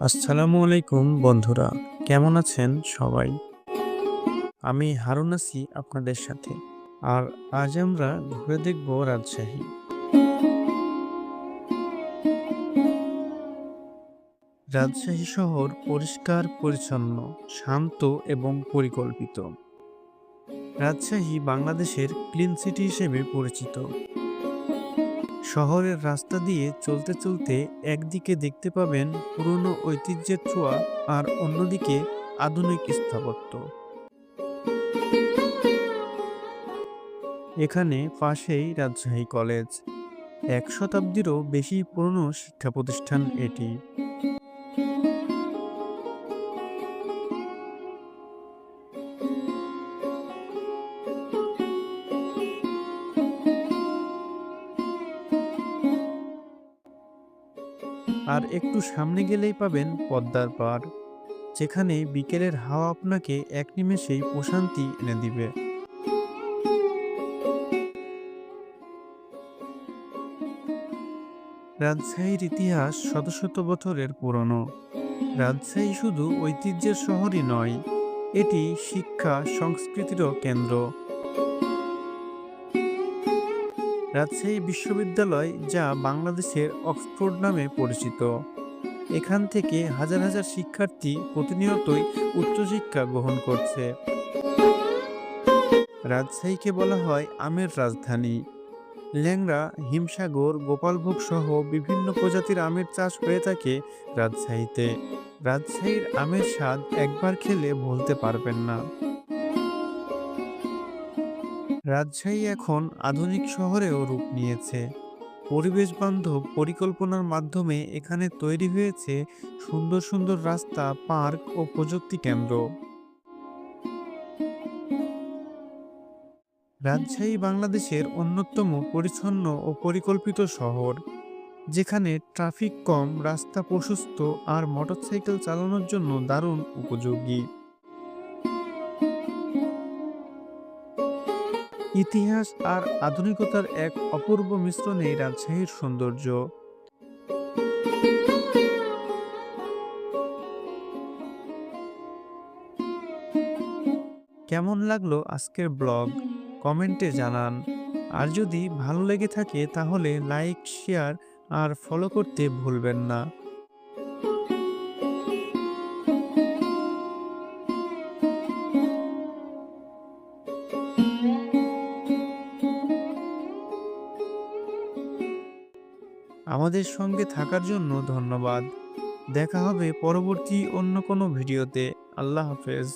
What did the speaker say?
আসসালামু আলাইকুম বন্ধুরা, কেমন আছেন সবাই? আমি হারুন আছি আপনাদের সাথে। আর আজ আমরা ঘুরে দেখব রাজশাহী। রাজশাহী শহর পরিষ্কার, পরিচ্ছন্ন, শান্ত এবং পরিকল্পিত। রাজশাহী বাংলাদেশের ক্লিন সিটি হিসেবে পরিচিত। শহরের রাস্তা দিয়ে চলতে চলতে একদিকে দেখতে পাবেন পুরনো ঐতিহ্যের ছোঁয়া আর অন্যদিকে আধুনিক স্থাপত্য। এখানে পাশেই রাজশাহী কলেজ, এক শতাব্দীরও বেশি পুরনো শিক্ষা প্রতিষ্ঠান এটি। আর একটু সামনে গেলেই পাবেন পদ্মার পাড়, যেখানে বিকেলের হাওয়া আপনাকে এক নিমেষেই প্রশান্তি এনে দিবে। রাজশাহীর ইতিহাস শত শত বছরের পুরনো। রাজশাহী শুধু ঐতিহ্যের শহরই নয়, এটি শিক্ষা, সংস্কৃতিরও কেন্দ্র। রাজশাহী বিশ্ববিদ্যালয় যা বাংলাদেশের অক্সফোর্ড নামে পরিচিত। এখান থেকে হাজার হাজার শিক্ষার্থী প্রতিনিয়তই উচ্চশিক্ষা গ্রহণ করছে। রাজশাহীকে বলা হয় আমের রাজধানী। ল্যাংড়া, হিমসাগর, গোপালভোগ সহ বিভিন্ন প্রজাতির আমের চাষ হয়ে থাকে রাজশাহীতে। রাজশাহীর আমের স্বাদ একবার খেলে ভুলতে পারবেন না। রাজশাহী এখন আধুনিক শহরেও রূপ নিয়েছে। পরিবেশ বান্ধব পরিকল্পনার মাধ্যমে এখানে তৈরি হয়েছে সুন্দর সুন্দর রাস্তা, পার্ক ও প্রযুক্তি কেন্দ্র। রাজশাহী বাংলাদেশের অন্যতম পরিচ্ছন্ন ও পরিকল্পিত শহর, যেখানে ট্রাফিক কম, রাস্তা প্রশস্ত আর মোটরসাইকেল চালানোর জন্য দারুণ উপযোগী। ইতিহাস আর আধুনিকতার এক অপূর্ব মিশ্রণে রাজশাহীর সৌন্দর্য। কেমন লাগল আজকের ব্লগ? কমেন্টে জানান। আর যদি ভালো লেগে থাকে তাহলে লাইক, শেয়ার আর ফলো করতে ভুলবেন না। আমাদের সঙ্গে থাকার জন্য ধন্যবাদ। দেখা হবে পরবর্তী অন্য কোনো ভিডিওতে। আল্লাহ হাফেজ।